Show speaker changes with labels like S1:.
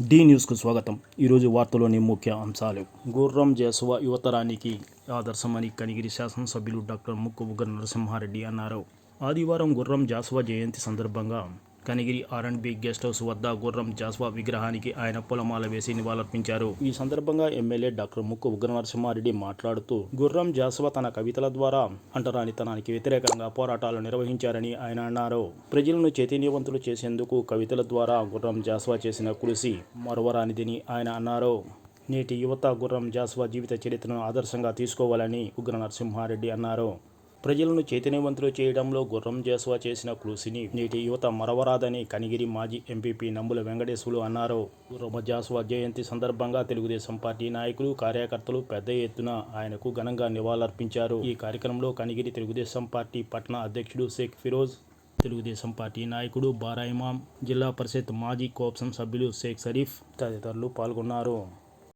S1: D న్యూస్కు స్వాగతం. ఈరోజు వార్తలోని ముఖ్య అంశాలు. గుర్రం జేసవ యువతరానికి ఆదర్శమని కనిగిరి శాసనసభ్యులు డాక్టర్ ముక్కు ఉగ్ర నరసింహారెడ్డి అన్నారు. ఆదివారం గుర్రం జాసువా జయంతి సందర్భంగా Kanigiri R and B guest house వద్ద గుర్రం జాస్వా విగ్రహానికి ఆయన పూలమాల వేసి నివాళులర్పించారు. ఈ సందర్భంగా ఎమ్మెల్యే డాక్టర్ ముక్కు ఉగ్ర నరసింహారెడ్డి మాట్లాడుతూ గుర్రం జాస్వా తన కవితల ద్వారా అంటరానితనానికి వ్యతిరేకంగా పోరాటాలు నిర్వహించారని ఆయన అన్నారు. ప్రజలను చైతన్యవంతులు చేసేందుకు కవితల ద్వారా గుర్రం జాస్వా చేసిన కృషి మరవరానిదని ఆయన అన్నారు. నేటి యువత గుర్రం జాస్వా జీవిత చరిత్రను ఆదర్శంగా తీసుకోవాలని ఉగ్ర నరసింహారెడ్డి అన్నారు. ప్రజలను చైతన్యవంతులు చేయడంలో గుర్రం జేస్వా చేసిన కృషిని నేటి యువత మరవరాదని కనిగిరి మాజీ ఎంపీపీ నంబుల వెంకటేశ్వరులు అన్నారు. గుర్రం జాస్వా జయంతి సందర్భంగా తెలుగుదేశం పార్టీ నాయకులు కార్యకర్తలు పెద్ద ఎత్తున ఆయనకు ఘనంగా నివాళులర్పించారు. ఈ కార్యక్రమంలో కనిగిరి తెలుగుదేశం పార్టీ పట్టణ అధ్యక్షుడు షేక్ ఫిరోజ్ తెలుగుదేశం పార్టీ నాయకుడు బారా ఇమాం జిల్లా పరిషత్ మాజీ కోప్సం సభ్యులు షేక్ షరీఫ్ తదితరులు పాల్గొన్నారు.